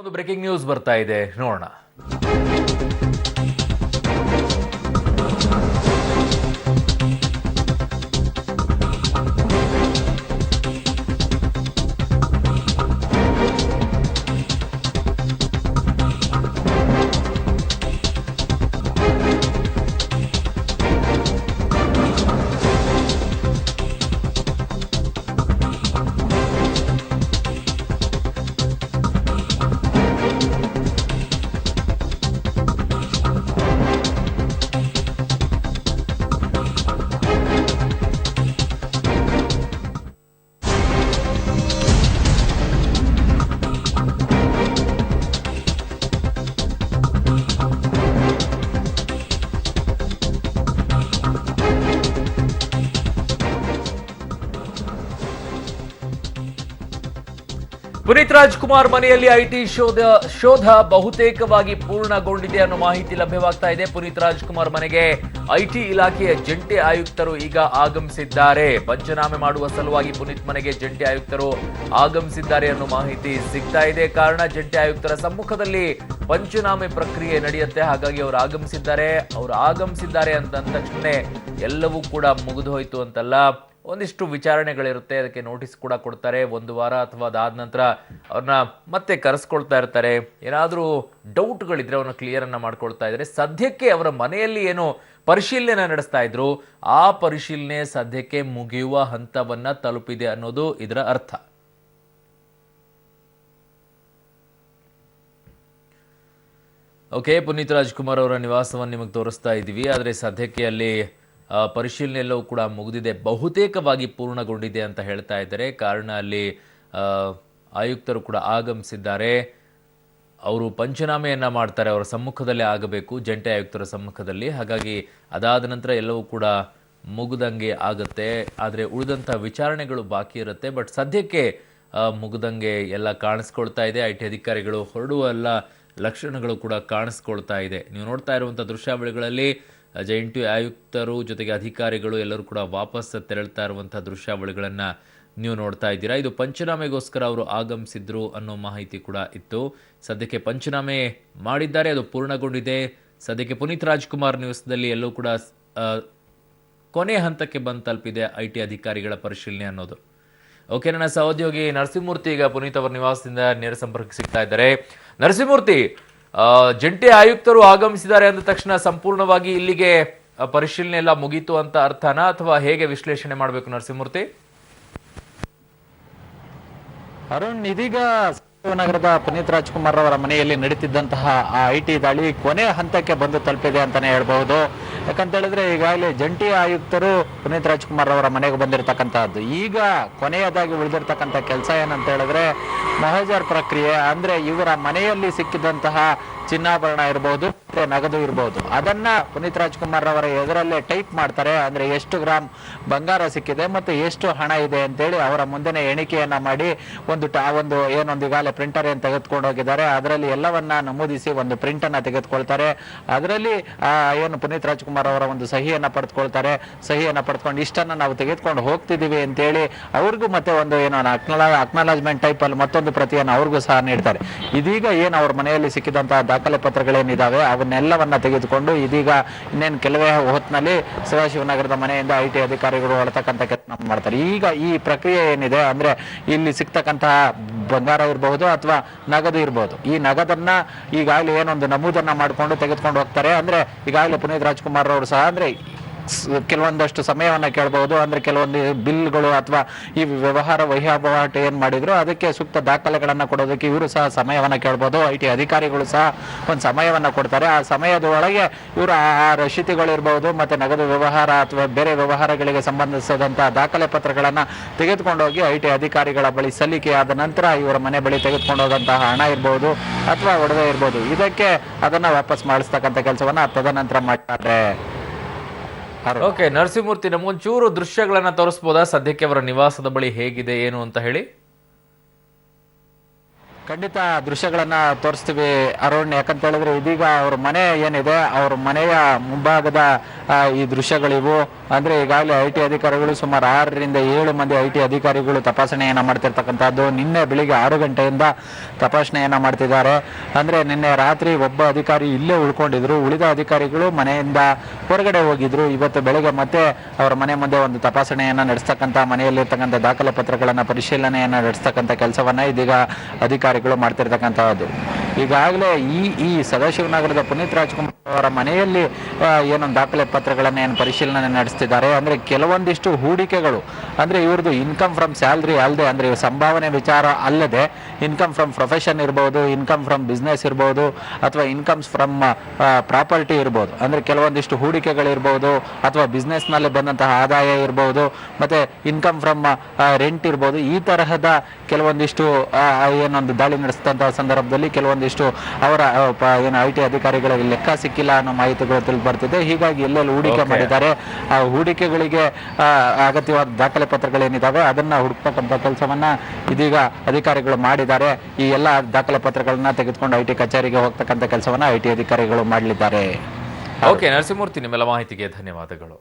ಒಂದು breaking news ಬರ್ತಾ ಇದೆ. ನೋಡೋಣ. ಪುನೀತ್ ರಾಜ್ಕುಮಾರ್ ಮನೆಯಲ್ಲಿ ಐಟಿ ಶೋಧ ಶೋಧ ಬಹುತೇಕವಾಗಿ ಪೂರ್ಣಗೊಂಡಿದೆ ಅನ್ನೋ ಮಾಹಿತಿ ಲಭ್ಯವಾಗ್ತಾ ಇದೆ. ಪುನೀತ್ ರಾಜ್ಕುಮಾರ್ ಮನೆಗೆ ಐಟಿ ಇಲಾಖೆಯ ಜಂಟಿ ಆಯುಕ್ತರು ಈಗ ಆಗಮಿಸಿದ್ದಾರೆ. ಪಂಚನಾಮೆ ಮಾಡುವ ಸಲುವಾಗಿ ಪುನೀತ್ ಮನೆಗೆ ಜಂಟಿ ಆಯುಕ್ತರು ಆಗಮಿಸಿದ್ದಾರೆ ಅನ್ನೋ ಮಾಹಿತಿ ಸಿಗ್ತಾ ಇದೆ. ಕಾರಣ, ಜಂಟಿ ಆಯುಕ್ತರ ಸಮ್ಮುಖದಲ್ಲಿ ಪಂಚನಾಮೆ ಪ್ರಕ್ರಿಯೆ ನಡೆಯುತ್ತೆ. ಹಾಗಾಗಿ ಅವರು ಆಗಮಿಸಿದ್ದಾರೆ. ಅವರು ಆಗಮಿಸಿದ್ದಾರೆ ಅಂತ ತಕ್ಷಣ ಎಲ್ಲವೂ ಕೂಡ ಮುಗಿದು ಹೋಯಿತು ಅಂತಲ್ಲ. ಒಂದಿಷ್ಟು ವಿಚಾರಣೆಗಳಿರುತ್ತೆ, ಅದಕ್ಕೆ ನೋಟಿಸ್ ಕೂಡ ಕೊಡ್ತಾರೆ. ಒಂದು ವಾರ ಅಥವಾ ಅದಾದ ನಂತರ ಅವ್ರನ್ನ ಮತ್ತೆ ಕರೆಸ್ಕೊಳ್ತಾ ಇರ್ತಾರೆ. ಏನಾದರೂ ಡೌಟ್ಗಳಿದ್ರೆ ಅವ್ರನ್ನ ಕ್ಲಿಯರ್ ಅನ್ನ ಮಾಡ್ಕೊಳ್ತಾ ಇದ್ದಾರೆ. ಸದ್ಯಕ್ಕೆ ಅವರ ಮನೆಯಲ್ಲಿ ಏನು ಪರಿಶೀಲನೆ ನಡೆಸ್ತಾ ಇದ್ರು, ಆ ಪರಿಶೀಲನೆ ಸದ್ಯಕ್ಕೆ ಮುಗಿಯುವ ಹಂತವನ್ನ ತಲುಪಿದೆ ಅನ್ನೋದು ಇದರ ಅರ್ಥ. ಓಕೆ ಪುನೀತ್ ರಾಜ್ಕುಮಾರ್ ಅವರ ನಿವಾಸವನ್ನು ನಿಮಗೆ ತೋರಿಸ್ತಾ ಇದ್ದೀವಿ ಆದರೆ ಸದ್ಯಕ್ಕೆ ಅಲ್ಲಿ ಪರಿಶೀಲನೆ ಎಲ್ಲವೂ ಕೂಡ ಮುಗಿದಿದೆ. ಬಹುತೇಕವಾಗಿ ಪೂರ್ಣಗೊಂಡಿದೆ ಅಂತ ಹೇಳ್ತಾ ಇದ್ದಾರೆ. ಕಾರಣ ಅಲ್ಲಿ ಆಯುಕ್ತರು ಕೂಡ ಆಗಮಿಸಿದ್ದಾರೆ. ಅವರು ಪಂಚನಾಮೆಯನ್ನು ಮಾಡ್ತಾರೆ. ಅವರ ಸಮ್ಮುಖದಲ್ಲೇ ಆಗಬೇಕು, ಜಂಟಿ ಆಯುಕ್ತರ ಸಮ್ಮುಖದಲ್ಲಿ. ಹಾಗಾಗಿ ಅದಾದ ನಂತರ ಎಲ್ಲವೂ ಕೂಡ ಮುಗಿದಂಗೆ ಆಗುತ್ತೆ. ಆದರೆ ಉಳಿದಂಥ ವಿಚಾರಣೆಗಳು ಬಾಕಿ ಇರುತ್ತೆ. ಬಟ್ ಸದ್ಯಕ್ಕೆ ಮುಗಿದಂಗೆ ಎಲ್ಲ ಕಾಣಿಸ್ಕೊಳ್ತಾ ಇದೆ. ಐ ಅಧಿಕಾರಿಗಳು ಹೊರಡುವ ಎಲ್ಲ ಲಕ್ಷಣಗಳು ಕೂಡ ಕಾಣಿಸ್ಕೊಳ್ತಾ ಇದೆ. ನೀವು ನೋಡ್ತಾ ಇರುವಂಥ ದೃಶ್ಯಾವಳಿಗಳಲ್ಲಿ ಜಂಟಿ ಆಯುಕ್ತರು ಜೊತೆಗೆ ಅಧಿಕಾರಿಗಳು ಎಲ್ಲರೂ ಕೂಡ ವಾಪಸ್ ತೆರಳ್ತಾ ಇರುವಂಥ ದೃಶ್ಯಾವಳಿಗಳನ್ನು ನೀವು ನೋಡ್ತಾ ಇದ್ದೀರಾ. ಇದು ಪಂಚನಾಮೆಗೋಸ್ಕರ ಅವರು ಆಗಮಿಸಿದ್ರು ಅನ್ನೋ ಮಾಹಿತಿ ಕೂಡ ಇತ್ತು. ಸದ್ಯಕ್ಕೆ ಪಂಚನಾಮೆ ಮಾಡಿದ್ದಾರೆ, ಅದು ಪೂರ್ಣಗೊಂಡಿದೆ. ಸದ್ಯಕ್ಕೆ ಪುನೀತ್ ರಾಜ್ಕುಮಾರ್ ನಿವಾಸದಲ್ಲಿ ಎಲ್ಲೂ ಕೂಡ ಕೊನೆ ಹಂತಕ್ಕೆ ಬಂದು ತಲುಪಿದೆ ಐ ಟಿ ಅಧಿಕಾರಿಗಳ ಪರಿಶೀಲನೆ ಅನ್ನೋದು. ಓಕೆ, ನನ್ನ ಸಹೋದ್ಯೋಗಿ ನರಸಿಂಹಮೂರ್ತಿ, ಈಗ ಪುನೀತ್ ಅವರ ನಿವಾಸದಿಂದ ನೇರ ಸಂಪರ್ಕ ಸಿಗ್ತಾ ಇದ್ದಾರೆ. ನರಸಿಂಹಮೂರ್ತಿ ಜಂಟಿ ಆಯುಕ್ತರು ಆಗಮಿಸಿದ್ದಾರೆ ಅಂದ ತಕ್ಷಣ ಸಂಪೂರ್ಣವಾಗಿ ಇಲ್ಲಿಗೆ ಪರಿಶೀಲನೆ ಎಲ್ಲ ಮುಗೀತು ಅಂತ ಅರ್ಥನಾ? ಅಥವಾ ಹೇಗೆ ವಿಶ್ಲೇಷಣೆ ಮಾಡಬೇಕು ನರಸಿಂಹಮೂರ್ತಿ? ಅರುಣ್, ಇದೀಗ ನಗರದ ಪುನೀತ್ ರಾಜ್ಕುಮಾರ್ ಅವರ ಮನೆಯಲ್ಲಿ ನಡೀತಿದ್ದಂತಹ ಆ ಐ ಟಿ ದಾಳಿ ಕೊನೆ ಹಂತಕ್ಕೆ ಬಂದು ತಲುಪಿದೆ ಅಂತಾನೆ ಹೇಳ್ಬಹುದು. ಯಾಕಂತ ಹೇಳಿದ್ರೆ ಈಗಾಗಲೇ ಜಂಟಿ ಆಯುಕ್ತರು ಪುನೀತ್ ರಾಜ್ಕುಮಾರ್ ಅವರ ಮನೆಗೆ ಬಂದಿರತಕ್ಕಂತಹದ್ದು. ಈಗ ಕೊನೆಯದಾಗಿ ಉಳಿದಿರ್ತಕ್ಕಂಥ ಕೆಲಸ ಏನಂತ ಹೇಳಿದ್ರೆ ಮೊಹಜರ್ ಪ್ರಕ್ರಿಯೆ ಅಂದ್ರೆ ಇವರ ಮನೆಯಲ್ಲಿ ಸಿಕ್ಕಿದಂತಹ ಚಿನ್ನಾಭರಣ ಇರಬಹುದು ಮತ್ತೆ ನಗದು ಇರಬಹುದು ಅದನ್ನ ಪುನೀತ್ ರಾಜ್ಕುಮಾರ್ ಅವರ ಎದುರಲ್ಲೇ ಟೈಪ್ ಮಾಡ್ತಾರೆ. ಅಂದ್ರೆ ಎಷ್ಟು ಗ್ರಾಮ್ ಬಂಗಾರ ಸಿಕ್ಕಿದೆ ಮತ್ತೆ ಎಷ್ಟು ಹಣ ಇದೆ ಅಂತೇಳಿ ಅವರ ಮುಂದೆನೆ ಎಣಿಕೆಯನ್ನ ಮಾಡಿ ಒಂದು ಟ- ಒಂದು ಏನೊಂದು ಈಗಾಗಲೇ ಪ್ರಿಂಟರ್ ಏನ್ ತೆಗೆದುಕೊಂಡು ಹೋಗಿದ್ದಾರೆ. ಅದರಲ್ಲಿ ಎಲ್ಲವನ್ನ ನಮೂದಿಸಿ ಒಂದು ಪ್ರಿಂಟ್ ಅನ್ನ ತೆಗೆದುಕೊಳ್ತಾರೆ. ಅದರಲ್ಲಿ ಏನು ಪುನೀತ್ ರಾಜ್ಕುಮಾರ್ ಅವರ ಒಂದು ಸಹಿಯನ್ನ ಪಡೆದುಕೊಳ್ತಾರೆ. ಸಹಿಯನ್ನ ಪಡೆದುಕೊಂಡು ಇಷ್ಟನ್ನ ನಾವು ತೆಗೆದುಕೊಂಡು ಹೋಗ್ತಿದ್ದೀವಿ ಅಂತೇಳಿ ಅವ್ರಿಗೂ ಮತ್ತೆ ಒಂದು ಏನೋ ಅಕ್ನಾಲಜ್ಮೆಂಟ್ ಟೈಪ್ ಅಲ್ಲಿ ಮತ್ತೊಂದು ಪ್ರತಿಯನ್ನು ಅವ್ರಿಗೂ ಸಹ ನೀಡ್ತಾರೆ. ಇದೀಗ ಏನು ಅವ್ರ ಮನೆಯಲ್ಲಿ ಸಿಕ್ಕಿದಂತಹ ದಾಖಲೆ ಪತ್ರಗಳೇನಿದಾವೆ, ಅವನ್ನೆಲ್ಲವನ್ನ ತೆಗೆದುಕೊಂಡು ಇದೀಗ ಇನ್ನೇನು ಕೆಲವೇ ಹೊತ್ತಿನಲ್ಲಿ ಸದಾಶಿವನಗರದ ಮನೆಯಿಂದ ಐ ಟಿ ಅಧಿಕಾರಿಗಳು ಹೊರತಕ್ಕಂಥ ಕೆಲಸ ಮಾಡ್ತಾರೆ. ಈಗ ಈ ಪ್ರಕ್ರಿಯೆ ಏನಿದೆ ಅಂದ್ರೆ ಇಲ್ಲಿ ಸಿಗ್ತಕ್ಕಂತಹ ಬಂಗಾರ ಇರಬಹುದು ಅಥವಾ ನಗದು ಇರಬಹುದು ಈ ನಗದನ್ನ ಈಗಾಗಲೇ ಏನೊಂದು ನಮೂದನ್ನ ಮಾಡ್ಕೊಂಡು ತೆಗೆದುಕೊಂಡು ಹೋಗ್ತಾರೆ. ಅಂದ್ರೆ ಈಗಾಗಲೇ ಪುನೀತ್ ರಾಜ್ಕುಮಾರ್ ಅವರು ಸಹ ಅಂದ್ರೆ ಕೆಲವೊಂದಷ್ಟು ಸಮಯವನ್ನು ಕೇಳಬಹುದು ಅಂದ್ರೆ ಕೆಲವೊಂದು ಬಿಲ್ಗಳು ಅಥವಾ ಈ ವ್ಯವಹಾರ ವಹಿವಾಟು ಏನು ಮಾಡಿದ್ರು, ಅದಕ್ಕೆ ಸೂಕ್ತ ದಾಖಲೆಗಳನ್ನು ಕೊಡೋದಕ್ಕೆ ಇವರು ಸಹ ಸಮಯವನ್ನ ಕೇಳಬಹುದು ಐ ಟಿ ಅಧಿಕಾರಿಗಳು ಸಹ ಒಂದು ಸಮಯವನ್ನ ಕೊಡ್ತಾರೆ. ಆ ಸಮಯದ ಒಳಗೆ ಇವರು ಆ ರಶೀತಿಗಳು ಇರಬಹುದು ಮತ್ತೆ ನಗದು ವ್ಯವಹಾರ ಅಥವಾ ಬೇರೆ ವ್ಯವಹಾರಗಳಿಗೆ ಸಂಬಂಧಿಸಿದಂಥ ದಾಖಲೆ ಪತ್ರಗಳನ್ನು ತೆಗೆದುಕೊಂಡೋಗಿ ಐ ಟಿ ಅಧಿಕಾರಿಗಳ ಬಳಿ ಸಲ್ಲಿಕೆ ಆದ ನಂತರ ಇವರ ಮನೆ ಬಳಿ ತೆಗೆದುಕೊಂಡು ಹೋದಂತಹ ಹಣ ಇರಬಹುದು ಅಥವಾ ಒಡವೆ ಇರಬಹುದು ಇದಕ್ಕೆ ಅದನ್ನ ವಾಪಸ್ ಮಾಡಿಸ್ತಕ್ಕಂಥ ಕೆಲಸವನ್ನ ತದನಂತರ ಮಾಡ್ತಾರೆ. ಓಕೆ ನರಸಿಂಹಮೂರ್ತಿ ನಮಗೊಂಚೂರು ದೃಶ್ಯಗಳನ್ನ ತೋರಿಸ್ಬೋದಾ? ಸದ್ಯಕ್ಕೆ ಅವರ ನಿವಾಸದ ಬಳಿ ಹೇಗಿದೆ ಏನು ಅಂತ ಹೇಳಿ? ಖಂಡಿತ ದೃಶ್ಯಗಳನ್ನ ತೋರಿಸ್ತೀವಿ. ಅರುಣ್, ಯಾಕಂತ ಹೇಳಿದ್ರೆ ಇದೀಗ ಅವ್ರ ಮನೆ ಏನಿದೆ, ಅವ್ರ ಮನೆಯ ಮುಂಭಾಗದ ಈ ದೃಶ್ಯಗಳಿವು. ಅಂದ್ರೆ ಈಗಾಗಲೇ ಐ ಟಿ ಅಧಿಕಾರಿಗಳು ಸುಮಾರು ಆರರಿಂದ ಏಳು ಮಂದಿ ಐ ಟಿ ಅಧಿಕಾರಿಗಳು ತಪಾಸಣೆಯನ್ನ ಮಾಡ್ತಿರ್ತಕ್ಕಂಥದ್ದು. ನಿನ್ನೆ ಬೆಳಿಗ್ಗೆ ಆರು ಗಂಟೆಯಿಂದ ತಪಾಸಣೆಯನ್ನ ಮಾಡ್ತಿದ್ದಾರೆ. ಅಂದ್ರೆ ನಿನ್ನೆ ರಾತ್ರಿ ಒಬ್ಬ ಅಧಿಕಾರಿ ಇಲ್ಲೇ ಉಳ್ಕೊಂಡಿದ್ರು. ಉಳಿದ ಅಧಿಕಾರಿಗಳು ಮನೆಯಿಂದ ಹೊರಗಡೆ ಹೋಗಿದ್ರು. ಇವತ್ತು ಬೆಳಿಗ್ಗೆ ಮತ್ತೆ ಅವರ ಮನೆ ಮುಂದೆ ಒಂದು ತಪಾಸಣೆಯನ್ನ ನಡೆಸ್ತಕ್ಕಂಥ ಮನೆಯಲ್ಲಿರ್ತಕ್ಕಂಥ ದಾಖಲೆ ಪತ್ರಗಳನ್ನ ಪರಿಶೀಲನೆಯನ್ನ ನಡೆಸ್ತಕ್ಕಂಥ ಕೆಲಸವನ್ನ ಇದೀಗ ಅಧಿಕಾರಿಗಳು ಮಾಡ್ತಿರ್ತಕ್ಕಂಥದ್ದು ಈಗಾಗಲೇ ಈ ಈ ಸದಾಶಿವನಗರದ ಪುನೀತ್ ರಾಜ್ಕುಮಾರ್ ಅವರ ಮನೆಯಲ್ಲಿ ಏನೊಂದು ದಾಖಲೆ ಪತ್ರಗಳನ್ನು ಏನು ಪರಿಶೀಲನೆ ನಡೆಸ್ತಿದ್ದಾರೆ ಅಂದರೆ ಕೆಲವೊಂದಿಷ್ಟು ಹೂಡಿಕೆಗಳು. ಅಂದರೆ ಇವ್ರದ್ದು ಇನ್ಕಮ್ ಫ್ರಮ್ ಸ್ಯಾಲ್ರಿ ಅಲ್ಲದೆ ಅಂದರೆ ಸಂಭಾವನೆ ವಿಚಾರ ಅಲ್ಲದೆ ಇನ್ಕಮ್ ಫ್ರಮ್ ಪ್ರೊಫೆಷನ್ ಇರ್ಬೋದು ಇನ್ಕಮ್ ಫ್ರಮ್ ಬಿಸ್ನೆಸ್ ಇರ್ಬೋದು, ಅಥವಾ ಇನ್ಕಮ್ಸ್ ಫ್ರಮ್ ಪ್ರಾಪರ್ಟಿ ಇರ್ಬೋದು. ಅಂದರೆ ಕೆಲವೊಂದಿಷ್ಟು ಹೂಡಿಕೆಗಳಿರ್ಬೋದು, ಅಥವಾ ಬಿಸ್ನೆಸ್ನಲ್ಲಿ ಬಂದಂತಹ ಆದಾಯ ಇರ್ಬೋದು, ಮತ್ತು ಇನ್ಕಮ್ ಫ್ರಮ್ ರೆಂಟ್ ಇರ್ಬೋದು, ಈ ತರಹದ ಕೆಲವೊಂದಿಷ್ಟು ಏನೊಂದು ದಾಳಿ ನಡೆಸಿದಂತಹ ಸಂದರ್ಭದಲ್ಲಿ ಕೆಲವೊಂದಿಷ್ಟು ಅವರ ಏನು ಐ ಟಿ ಅಧಿಕಾರಿಗಳಿಗೆ ಲೆಕ್ಕ ಸಿಕ್ಕಿಲ್ಲ ಅನ್ನೋ ಮಾಹಿತಿಗಳು ತಿಳಿದು ಬರ್ತಿದೆ. ಹೀಗಾಗಿ ಎಲ್ಲೆಲ್ಲಿ ಹೂಡಿಕೆ ಮಾಡಿದ್ದಾರೆ. ಆ ಹೂಡಿಕೆಗಳಿಗೆ ಅಗತ್ಯವಾದ ದಾಖಲೆ ಪತ್ರಗಳೇನಿದಾವೆ ಅದನ್ನ ಹುಡುಕ್ತಕ್ಕಂಥ ಕೆಲಸವನ್ನ ಇದೀಗ ಅಧಿಕಾರಿಗಳು ಮಾಡಿದ್ದಾರೆ. ಈ ಎಲ್ಲ ದಾಖಲೆ ಪತ್ರಗಳನ್ನ ತೆಗೆದುಕೊಂಡು ಐ ಟಿ ಕಚೇರಿಗೆ ಹೋಗ್ತಕ್ಕಂಥ ಕೆಲಸವನ್ನ ಐ ಟಿ ಅಧಿಕಾರಿಗಳು ಮಾಡಲಿದ್ದಾರೆ. ಓಕೆ ನರಸಿಂಹಮೂರ್ತಿ ನಿಮ್ಮೆಲ್ಲ ಮಾಹಿತಿಗೆ ಧನ್ಯವಾದಗಳು.